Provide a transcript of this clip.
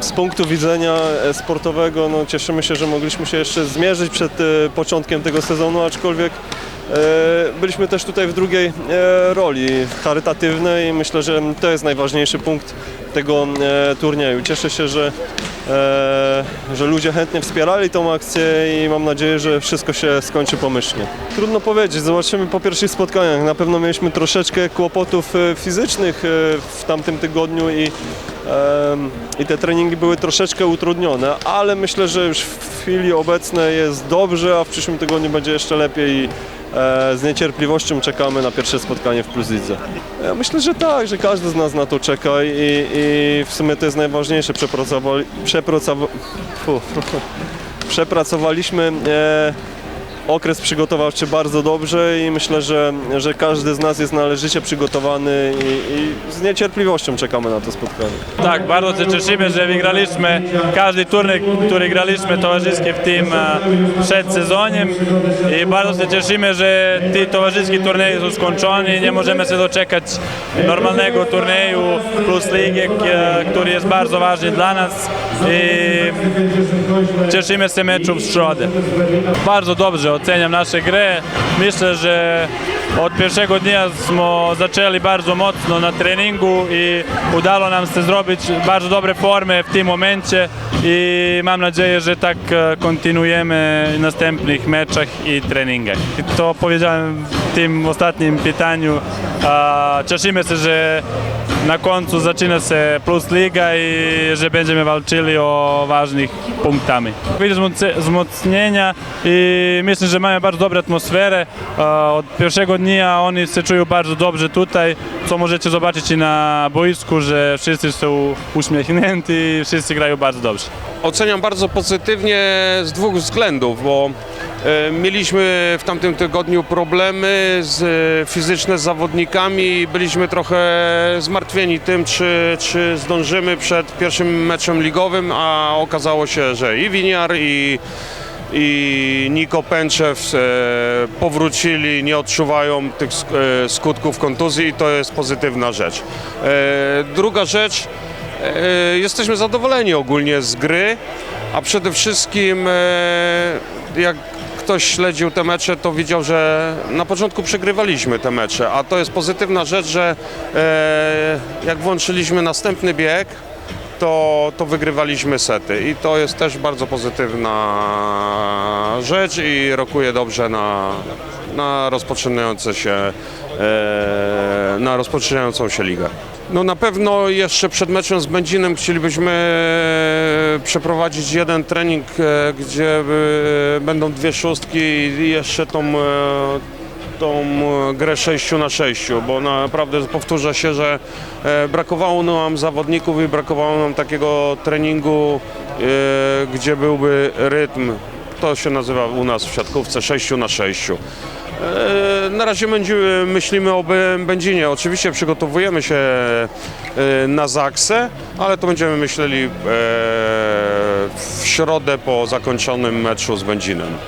z punktu widzenia e, sportowego no, cieszymy się, że mogliśmy się jeszcze zmierzyć przed e, początkiem tego sezonu, aczkolwiek e, byliśmy też tutaj w drugiej roli charytatywnej i myślę, że to jest najważniejszy punkt tego turnieju. Cieszę się, że, że ludzie chętnie wspierali tą akcję i mam nadzieję, że wszystko się skończy pomyślnie. Trudno powiedzieć, zobaczymy po pierwszych spotkaniach. Na pewno mieliśmy troszeczkę kłopotów e, fizycznych e, w tamtym tygodniu i, i te treningi były troszeczkę utrudnione, ale myślę, że już w chwili obecnej jest dobrze, a w przyszłym tygodniu będzie jeszcze lepiej e, z niecierpliwością czekamy na pierwsze spotkanie w Plus Lidze. Ja myślę, że tak, że każdy z nas na to czeka i, i w sumie to jest najważniejsze. Przepracowali, przepracowaliśmy e, okres przygotowawczy bardzo dobrze i myślę, że, że każdy z nas jest należycie przygotowany i, i z niecierpliwością czekamy na to spotkanie. Tak, bardzo się cieszymy, że wygraliśmy każdy turniej, który graliśmy towarzyskie w tym e, przed sezoniem i bardzo się cieszymy, że te towarzyskie turnieje są skończone i nie możemy się doczekać normalnego turnieju plus ligi, e, który jest bardzo ważny dla nas i cieszymy się meczu w środę. Bardzo dobrze oceniam nasze grę. Myślę, że od pierwszego dnia smo zaczęli bardzo mocno na treningu i udało nam się zrobić bardzo dobre formy w tym momencie i mam nadzieję, że tak e, kontynuujemy w następnych meczach i treningach. I To powiedziałem w tym ostatnim pytaniu. Cieszymy się, że na końcu zaczyna się Plus Liga i że będziemy walczyli o ważnych punktami. Wzmoce- wzmocnienia i myślę, że mamy bardzo dobrą atmosferę. Od pierwszego dnia oni się czują bardzo dobrze tutaj, co możecie zobaczyć na boisku, że wszyscy są uśmiechnięci i wszyscy grają bardzo dobrze. Oceniam bardzo pozytywnie z dwóch względów, bo e, mieliśmy w tamtym tygodniu problemy z, e, fizyczne z zawodnikami byliśmy trochę zmartwieni tym, czy, czy zdążymy przed pierwszym meczem ligowym, a okazało się, że i Winiar, i, i Niko Pęczew e, powrócili, nie odczuwają tych e, skutków kontuzji i to jest pozytywna rzecz. E, druga rzecz, Jesteśmy zadowoleni ogólnie z gry, a przede wszystkim jak ktoś śledził te mecze, to widział, że na początku przegrywaliśmy te mecze, a to jest pozytywna rzecz, że e, jak włączyliśmy następny bieg, to, to wygrywaliśmy sety. I to jest też bardzo pozytywna rzecz i rokuje dobrze na, na rozpoczynające się na rozpoczynającą się ligę. No na pewno jeszcze przed meczem z Będzinem chcielibyśmy przeprowadzić jeden trening, e, gdzie e, będą dwie szóstki i jeszcze tą e, tą e, grę 6 na 6, bo naprawdę powtórzę się, że e, brakowało nam zawodników i brakowało nam takiego treningu, e, gdzie byłby rytm. To się nazywa u nas w siatkówce 6 na 6. Na razie będziemy, e, myślimy o Będzinie. Oczywiście przygotowujemy się e, na Zaksę, ale to będziemy myśleli e, w środę po zakończonym meczu z Będzinem.